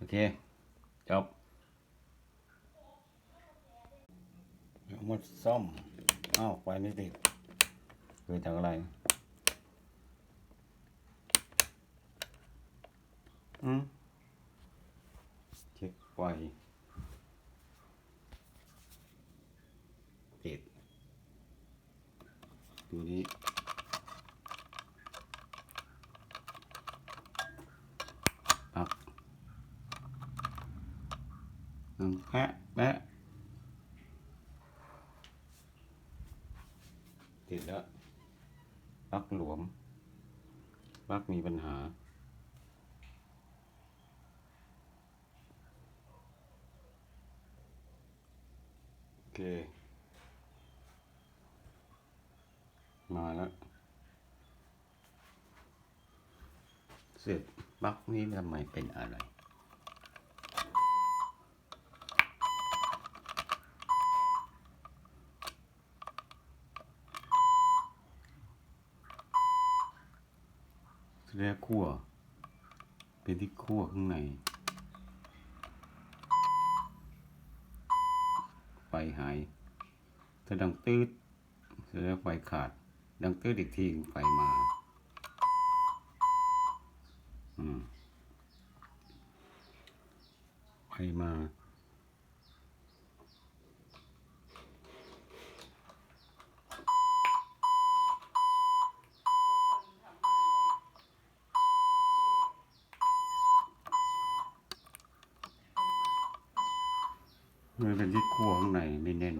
โอเค จบเอามาซ่อมอ้าวไฟไม่ติดเกิดจากอะไร อืมเช็คไฟติด ตัวนี้ หนึ่งแพะแพะติดแล้วปลักหลวมปลักมีปัญหา โอเค มาแล้วเสร็จปลั๊กนี้ทำไมเป็นอะไร แสดงขั้วเป็นที่ขั้วข้างใน ไฟหาย ถ้าดังตืดแสดงไฟขาด ดังตืดอีกทีไฟมาอืมไฟมา มันเป็นที่ขั้วข้างในไม่แน่น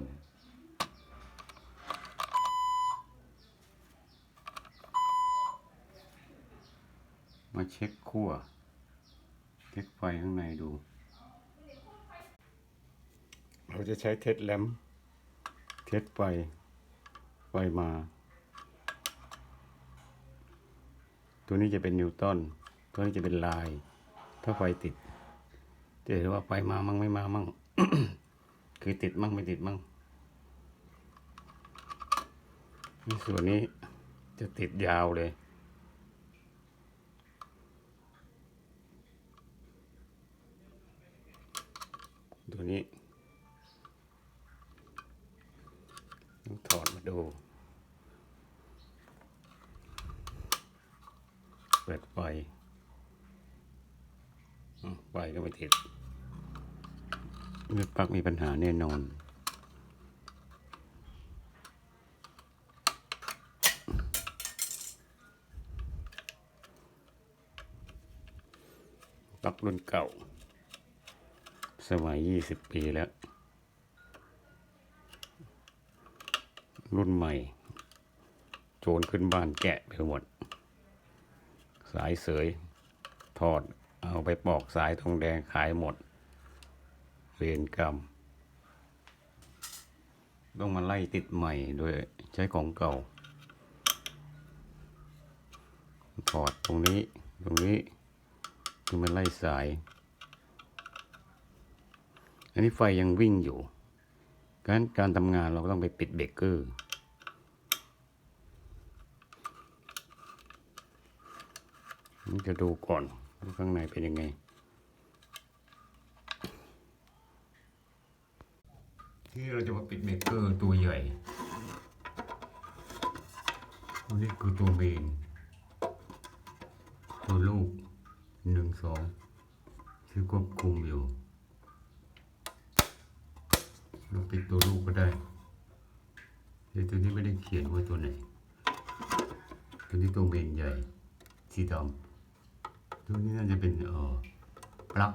มาเช็คขั้วเช็คไฟข้างในดู เราจะใช้เทสแลมเทสไฟ ไฟมา ตัวนี้จะเป็นนิวตันตัวนี้จะเป็นลาย ถ้าไฟติดจะเห็นว่าไฟมามั่งไม่มามั่ง คือติดมั่งไม่ติดมั่งส่วนนี้จะติดยาวเลย ตัวนี้ต้องถอดมาดู เปิดไฟไฟก็ไม่ติด ปลั๊กมีปัญหาแน่นอน ปลั๊กรุ่นเก่า สมัยยี่สิบปีแล้ว รุ่นใหม่ โจรขึ้นบ้านแกะไปหมด สายเสยทอด เอาไปปอกสายทองแดงขายหมด เวรกรรม ต้องมาไล่ติดใหม่โดยใช้ของเก่า ถอดตรงนี้ตรงนี้คือมันไล่สาย อันนี้ไฟยังวิ่งอยู่การการทำงานเราก็ต้องไปปิดเบรกเกอร์นี่จะดูก่อนว่าข้างในเป็นยังไง ที่เราจะมาปิดเบรกเกอร์ตัวใหญ่ตัวนี้คือตัวเมน ตัวลูกหนึ่งสองที่ควบคุมอยู่ เราปิดตัวลูกก็ได้แต่ตัวนี้ไม่ได้เขียนว่าตัวไหน ตัวนี้ตัวเมนใหญ่ สีดำตัวนี้น่าจะเป็นเอ่อปลั๊ก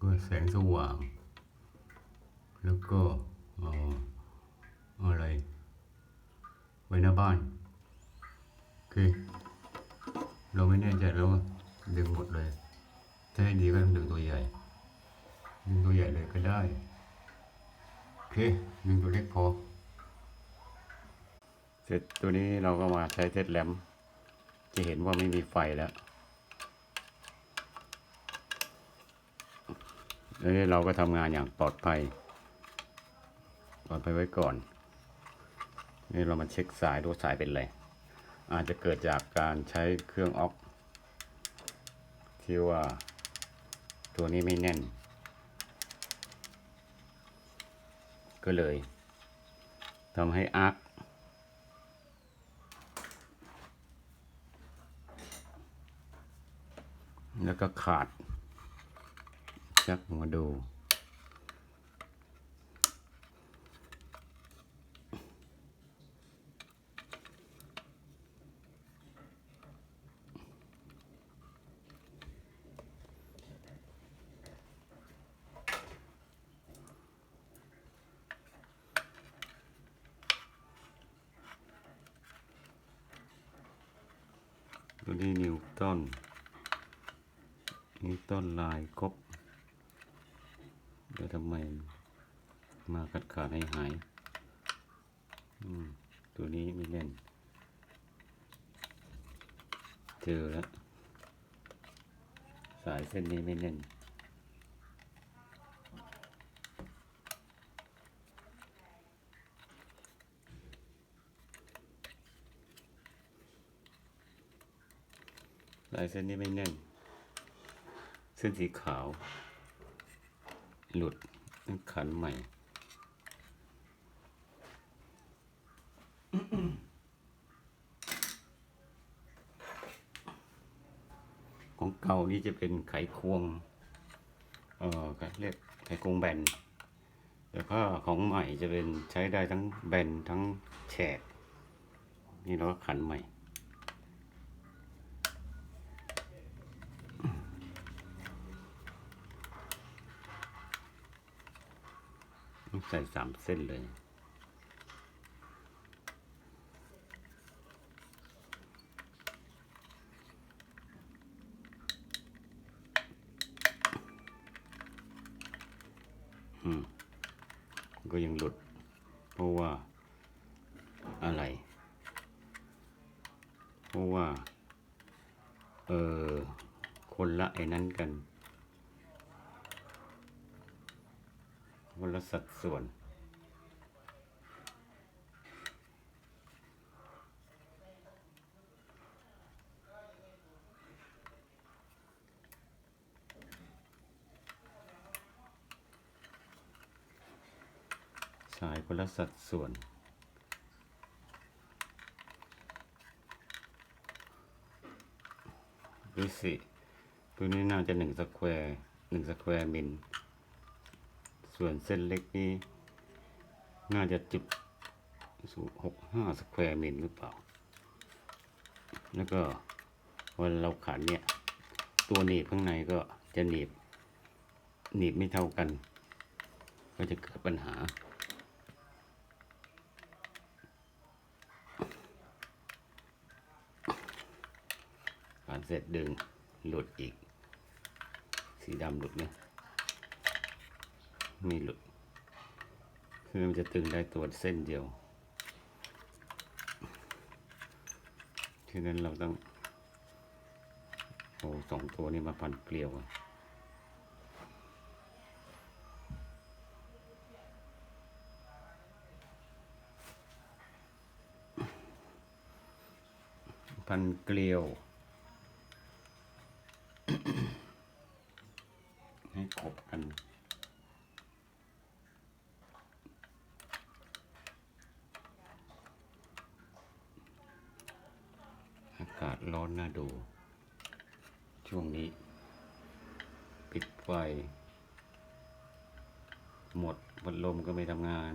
ก็แสงสว่าง แล้วก็ อ่อะไร ไว้หน้าบ้าน โอเค เราไม่แน่ใจแล้วว่าดึงหมดเลย ถ้าให้ดีก็ต้องดึงตัวใหญ่ ดึงตัวใหญ่เลยก็ได้ โอเค ดึงตัวเล็กพอ เสร็จตัวนี้เราก็มาใช้เทสแลมจะเห็นว่าไม่มีไฟแล้วแล้วนี่เราก็ทำงานอย่างปลอดภัย ปลอดภัยไว้ก่อน นี่เรามาเช็คสายดูสายเป็นไร อาจจะเกิดจากการใช้เครื่องออกที่ว่าตัวนี้ไม่แน่น ก็เลยทำให้อาร์คแล้วก็ขาดชักมาดู ตัวนี้นิวตันนิวตันลายครบแล้วทำไมมากัดขาดให้หายตัวนี้ไม่เล่น เจอแล้ว สายเส้นนี้ไม่เล่น ลายเส้นนี้ไม่แน่น เส้นสีขาว หลุดต้องขันใหม่ของเก่านี่จะเป็นไขควง เอ่อเรียกไขควงแบนแล้วก็ของใหม่จะเป็นใช้ได้ทั้งแบนทั้งแฉก นี่เราขันใหม่ ต้องใส่สามเส้นเลย อืม ก็ยังหลุด เพราะว่าอะไร เพราะว่า เออคนละไอ้นั้นกัน คน ละสัดส่วน สายคนละสัดส่วนดูสิตัวนี้น่าจะหนึ่งสแควร์หนึ่งสแควร์มิล ส่วนเส้นเล็กนี้ น่าจะจุดหกห้าสแควร์มิลหรือเปล่า แล้วก็เวลาเราขันเนี่ย ตัวหนีบข้างในก็จะหนีบ หนีบไม่เท่ากัน ก็จะเกิดปัญหาผ่านเสร็จดึงหลุดอีก สีดำหลุดไหม ไม่หลุด คือมันจะตึงได้ตัวเส้นเดียวฉะนั้นเราต้องโอ้สองตัวนี้มาพันเกลียวพันเกลียว ให้ครบกัน อากาศร้อนน่าดู ช่วงนี้ ปิดไฟ หมดพัดลมก็ไม่ทำงาน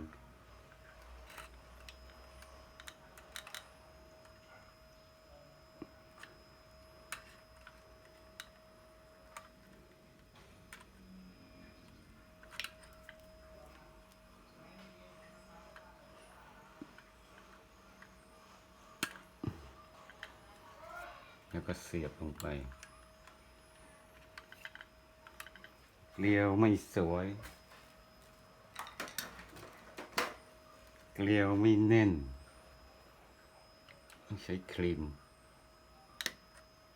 แล้วก็เสียบลงไป เกลียวไม่สวย เกลียวไม่แน่น ต้องใช้ครีม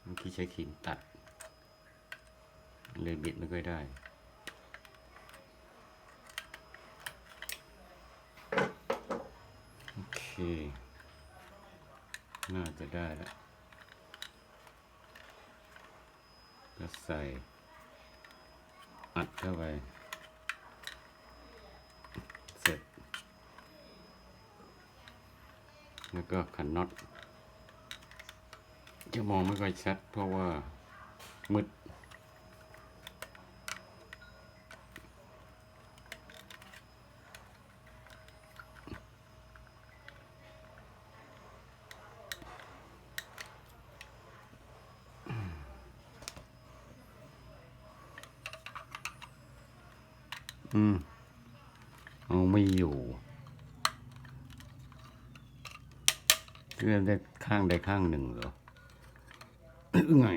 เมื่อกี้ใช้ครีมตัด เลยบิดไม่ค่อยได้โอเค น่าจะได้แล้ว ก็ใส่ อัดเข้าไป เสร็จ แล้วก็ขันน็อตจะมองไม่ค่อยชัดเพราะว่ามืด อืมเอาไม่อยู่เลื่อนได้ข้างใดข้างหนึ่งเหรอไง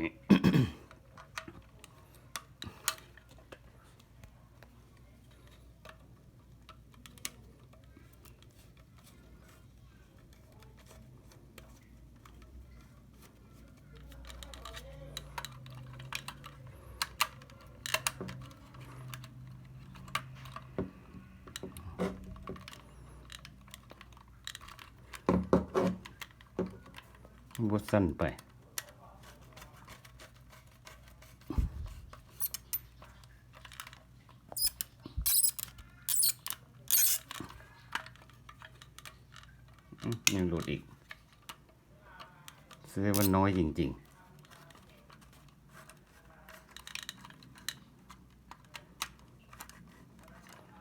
บดสั้นไป ยังหลุดอีกแสดงว่าน้อยจริง ๆ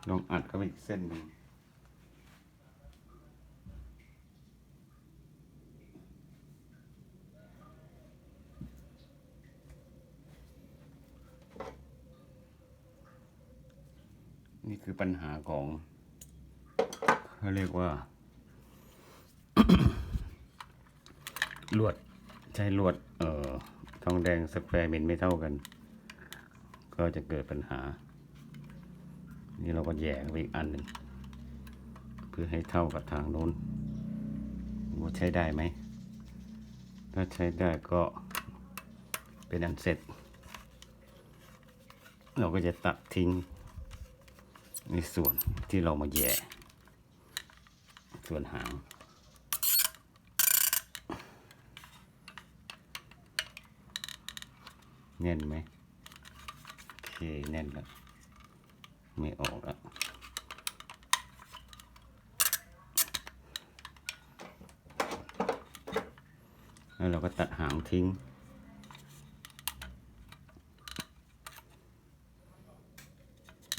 ลองอัดเข้าไปอีกเส้นหนึ่ง นี่ คือปัญหาของเขาเรียกว่า ลวดใช้ลวด เอ่อทองแดงสแควร์มิลไม่เท่ากัน ก็จะเกิดปัญหา นี่เราก็แยกไปอีกอันหนึ่งเพื่อให้เท่ากับทางโน้นว่าใช้ได้ไหม ถ้าใช้ได้ก็เป็นอันเสร็จ เราก็จะตัดทิ้ง ในส่วนที่เรามาแย่ส่วนหางแน่นไหมโอเคแน่นแล้วไม่ออกแล้วแล้วเราก็ตัดหางทิ้ง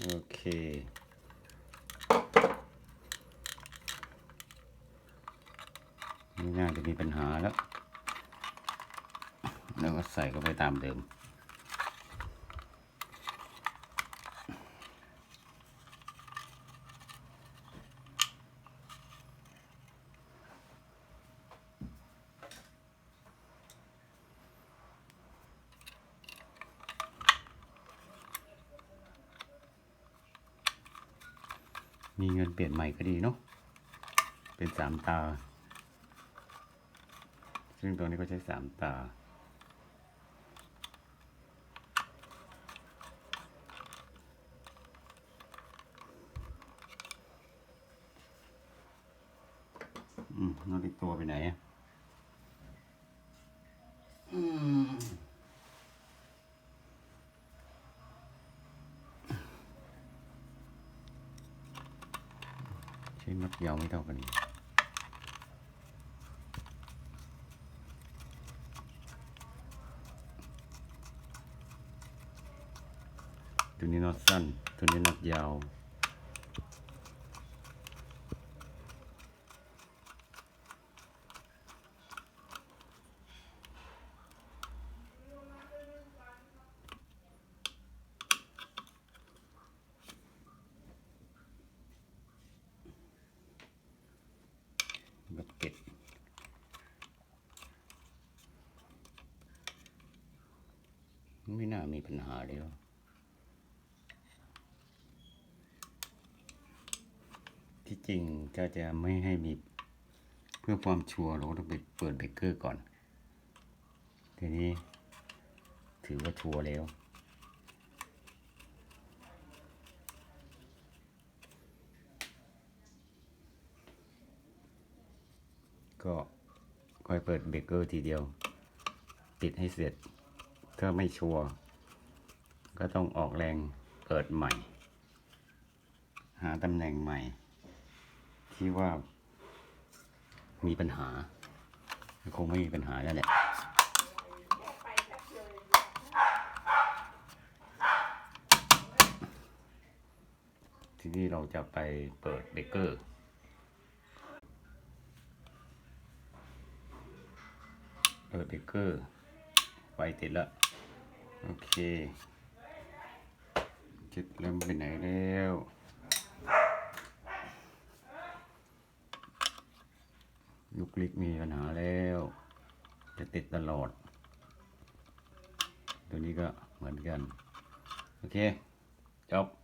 โอเค ไม่น่าจะมีปัญหาแล้ว แล้วก็ใส่เข้าไปตามเดิม มีเงินเปลี่ยนใหม่ก็ดีเนาะเป็นสามตา ซึ่งตัวนี้ก็ใช้สามตา อืมนอกอีกตัวไปไหนอะอืมใช้นัดยาวไม่เท่ากันอีกตัว นี้น็อตสั้น ตัวนี้น็อตยาว บักเก็ตไม่น่ามีปัญหาเลยหรอกที่ จริงถ้าจะไม่ให้มีเพื่อความชัวร์เราก็ต้องไปเปิดเบรกเกอร์ก่อน ทีนี้ถือว่าชัวร์แล้วก็ค่อยเปิดเบรกเกอร์ทีเดียว ปิดให้เสร็จ ถ้าไม่ชัวร์ก็ต้องออกแรงเปิดใหม่ หาตำแหน่งใหม่ ที่ว่า มีปัญหา คงไม่มีปัญหาแล้วแหละทีนี้เราจะไปเปิดเบเกอร์เปิดเบเกอร์ไฟติดแล้ว โอเคจิตเริ่มไปไหนแล้ว ยุคลิกมีปัญหาแล้ว จะติดตลอด ตัวนี้ก็เหมือนกัน โอเค จบ